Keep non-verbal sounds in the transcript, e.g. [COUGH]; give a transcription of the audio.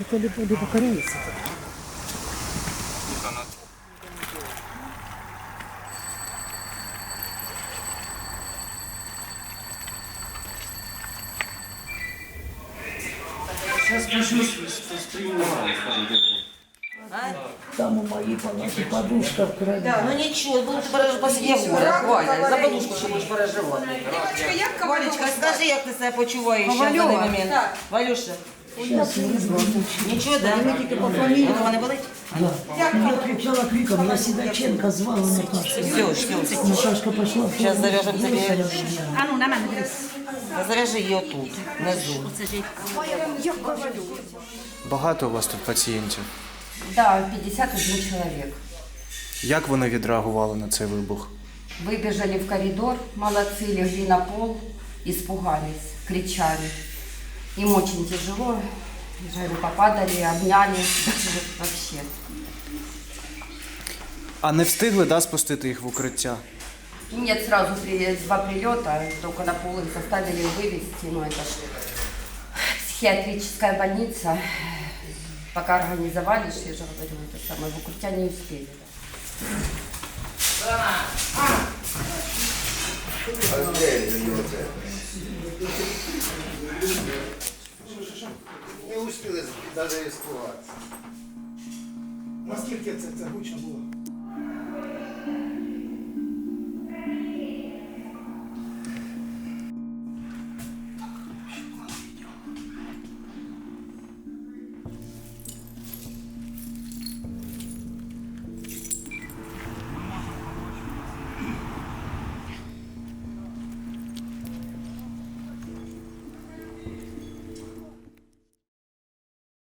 Это либо, либо корейцы. Там у моей палаты подушка в крови. Ну нічого, будеш переживати посидів Валя, за подушку ще будеш переживати. Валечка, скажи, як ти себе почуваєш зараз в даний момент. Валюша, Сейчас вызвал. нічого, да? Голова не болить? Я кричала криком, я Сидаченко звала Наташу. Все, все. Наташка пошла. в Зараз туалет. зав'яжемо тобі. А ну, на мене дивись. Зав'яжи її отут, внизу. Багато у вас тут пацієнтів. Да, 51 человек. Як вони відреагували на цей вибух? Выбежали в коридор, молодцы, легли на пол, испугались, кричали. Им очень тяжело, я говорю, попадали, обняли, [LAUGHS] вообще. А не встигли да, спустити їх в укриття? Нет, сразу при, два прилета, только на пол их заставили вывести, ну это ж психиатрическая больница. Пока организовали, что я же говорю, это самое, в укрытие не успели. Не Успіли даже іскуватися. Наскільки це, це гучно було?